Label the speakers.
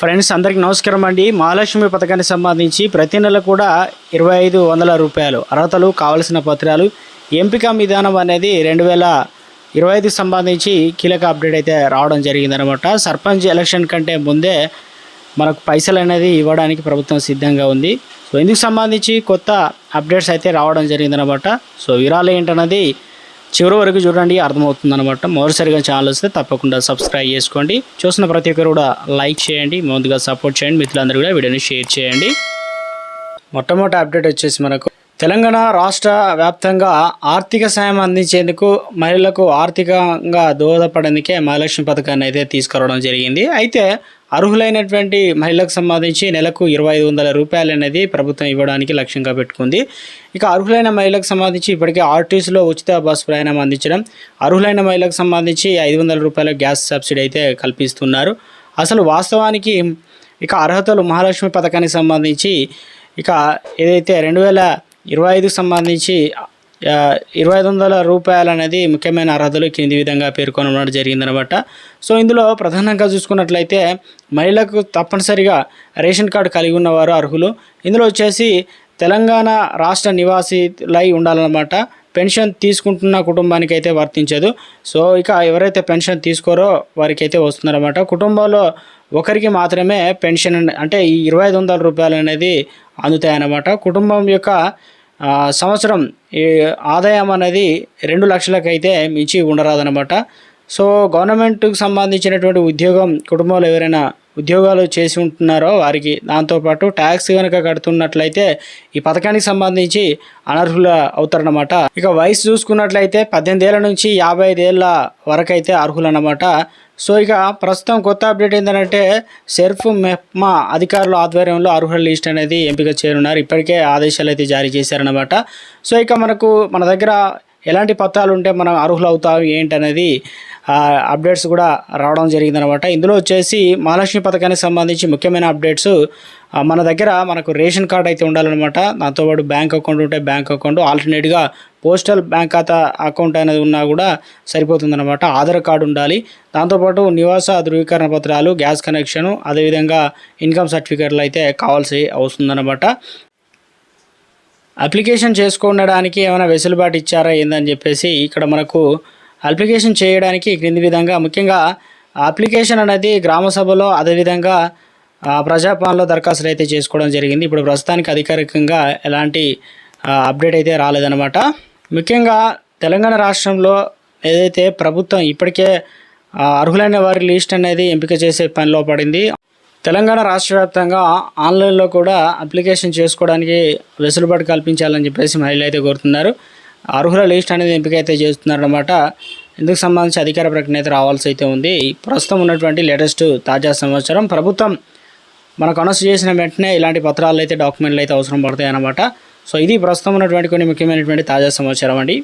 Speaker 1: Friends అందరికీ నమస్కారం అండి. మహాలక్ష్మి పథకానికి సంబంధించి ప్రతి నెల కూడా ఇరవై ఐదు వందల రూపాయలు అర్హతలు కావలసిన పత్రాలు ఎంపిక విధానం అనేది రెండు వేల ఇరవై ఐదుకి సంబంధించి కీలక అప్డేట్ అయితే రావడం జరిగిందనమాట. సర్పంచ్ ఎలక్షన్ కంటే ముందే మనకు పైసలు అనేది ఇవ్వడానికి ప్రభుత్వం సిద్ధంగా ఉంది. సో ఇందుకు సంబంధించి కొత్త అప్డేట్స్ అయితే రావడం జరిగిందనమాట. సో వివరాలు ఏంటన్నది చివరి వరకు చూడండి అర్థమవుతుంది అనమాట మొదటిసారిగా ఛానల్ వస్తే తప్పకుండా సబ్స్క్రైబ్ చేసుకోండి. చూసిన ప్రతి ఒక్కరు కూడా లైక్ చేయండి ముందుగా సపోర్ట్ చేయండి మిత్రులందరూ కూడా వీడియోని షేర్ చేయండి. మొట్టమొదటి అప్డేట్ వచ్చేసి మనకు తెలంగాణ రాష్ట్ర వ్యాప్తంగా ఆర్థిక సాయం అందించేందుకు మహిళలకు ఆర్థికంగా దోహదపడేందుకే మహాలక్ష్మి పథకాన్ని అయితే తీసుకురావడం జరిగింది. అయితే అర్హులైనటువంటి మహిళలకు సంబంధించి నెలకు ఇరవై ఐదు వందల రూపాయలు అనేది ప్రభుత్వం ఇవ్వడానికి లక్ష్యంగా పెట్టుకుంది. ఇక అర్హులైన మహిళలకు సంబంధించి ఇప్పటికే ఆర్టీసీలో ఉచిత బస్సు ప్రయాణం అందించడం అర్హులైన మహిళలకు సంబంధించి ఐదు వందల రూపాయల గ్యాస్ సబ్సిడీ అయితే కల్పిస్తున్నారు. అసలు వాస్తవానికి ఇక అర్హతలు మహాలక్ష్మి పథకానికి సంబంధించి ఇక ఏదైతే రెండు వేల ఇరవై ఐదుకు సంబంధించి ఇరవై ఐదు వందల రూపాయలు అనేది ముఖ్యమైన అర్హతలు కింది విధంగా పేర్కొనడం జరిగిందనమాట. సో ఇందులో ప్రధానంగా చూసుకున్నట్లయితే మహిళలకు తప్పనిసరిగా రేషన్ కార్డు కలిగి ఉన్నవారు అర్హులు. ఇందులో వచ్చేసి తెలంగాణ రాష్ట్ర నివాసిలై ఉండాలన్నమాట. పెన్షన్ తీసుకుంటున్న కుటుంబానికి అయితే వర్తించదు. సో ఇక ఎవరైతే పెన్షన్ తీసుకోరో వారికి అయితే వస్తుందన్నమాట. కుటుంబంలో ఒకరికి మాత్రమే పెన్షన్ అంటే ఈ ఇరవై ఐదు వందల రూపాయలు అనేది అందుతాయన్నమాట. కుటుంబం యొక్క సంవత్సరం ఈ ఆదాయం అనేది రెండు లక్షలకైతే మించి ఉండరాదనమాట సో గవర్నమెంట్కి సంబంధించినటువంటి ఉద్యోగం కుటుంబంలో ఎవరైనా ఉద్యోగాలు చేసి ఉంటున్నారో వారికి దాంతోపాటు ట్యాక్స్ కనుక కడుతున్నట్లయితే ఈ పథకానికి సంబంధించి అనర్హులు అవుతారనమాట ఇక వయసు చూసుకున్నట్లయితే పద్దెనిమిది ఏళ్ళ నుంచి యాభై ఐదేళ్ళ వరకు అయితే అర్హులు అన్నమాట సో ఇక ప్రస్తుతం కొత్త అప్డేట్ ఏంటంటే సెర్ఫ్ మెప్మా అధికారుల ఆధ్వర్యంలో అర్హుల లిస్ట్ అనేది ఎంపిక చేయనున్నారు. ఇప్పటికే ఆదేశాలు అయితే జారీ చేశారనమాట సో ఇక మనకు మన దగ్గర ఎలాంటి పత్రాలు ఉంటే మనం అర్హులు అవుతాం ఏంటనేది అప్డేట్స్ కూడా రావడం జరిగిందనమాట. ఇందులో వచ్చేసి మహాలక్ష్మి పథకానికి సంబంధించి ముఖ్యమైన అప్డేట్స్ మన దగ్గర మనకు రేషన్ కార్డ్ అయితే ఉండాలన్నమాట. దాంతోపాటు బ్యాంక్ అకౌంట్ ఉంటే బ్యాంక్ అకౌంట్ ఆల్టర్నేట్గా పోస్టల్ బ్యాంక్ ఖాతా అకౌంట్ అనేది ఉన్నా కూడా సరిపోతుందన్నమాట. ఆధార్ కార్డు ఉండాలి. దాంతోపాటు నివాస ధృవీకరణ పత్రాలు గ్యాస్ కనెక్షను అదేవిధంగా ఇన్కమ్ సర్టిఫికేట్లు అయితే కావాల్సి అవుతుందన్నమాట అప్లికేషన్ చేసుకోవడానికి ఏమైనా వెసులుబాటు ఇచ్చారా ఏందని చెప్పేసి ఇక్కడ మనకు అప్లికేషన్ చేయడానికి క్రింది విధంగా ముఖ్యంగా అప్లికేషన్ అనేది గ్రామ సభలో అదేవిధంగా ప్రజాపాలనలో దరఖాస్తులు అయితే చేసుకోవడం జరిగింది. ఇప్పుడు ప్రస్తుతానికి అధికారికంగా ఎలాంటి అప్డేట్ అయితే రాలేదనమాట ముఖ్యంగా తెలంగాణ రాష్ట్రంలో ఏదైతే ప్రభుత్వం ఇప్పటికే అర్హులైన వారి లిస్ట్ అనేది ఎంపిక చేసే పనిలో పడింది. తెలంగాణ రాష్ట్ర వ్యాప్తంగా ఆన్లైన్లో కూడా అప్లికేషన్ చేసుకోవడానికి వెసులుబాటు కల్పించాలని చెప్పేసి మహిళలు అయితే కోరుతున్నారు. అర్హుల లిస్ట్ అనేది ఎంపిక అయితే చేస్తున్నారన్నమాట. ఇందుకు సంబంధించి అధికార ప్రకటన అయితే రావాల్సి అయితే ఉంది. ప్రస్తుతం ఉన్నటువంటి లేటెస్ట్ తాజా సంవత్సరం ప్రభుత్వం మనకు అనౌన్స్ చేసిన వెంటనే ఇలాంటి పత్రాలు అయితే డాక్యుమెంట్లు అయితే అవసరం పడతాయి అన్నమాట సో ఇది ప్రస్తుతం ఉన్నటువంటి కొన్ని ముఖ్యమైనటువంటి తాజా సమాచారం అండి.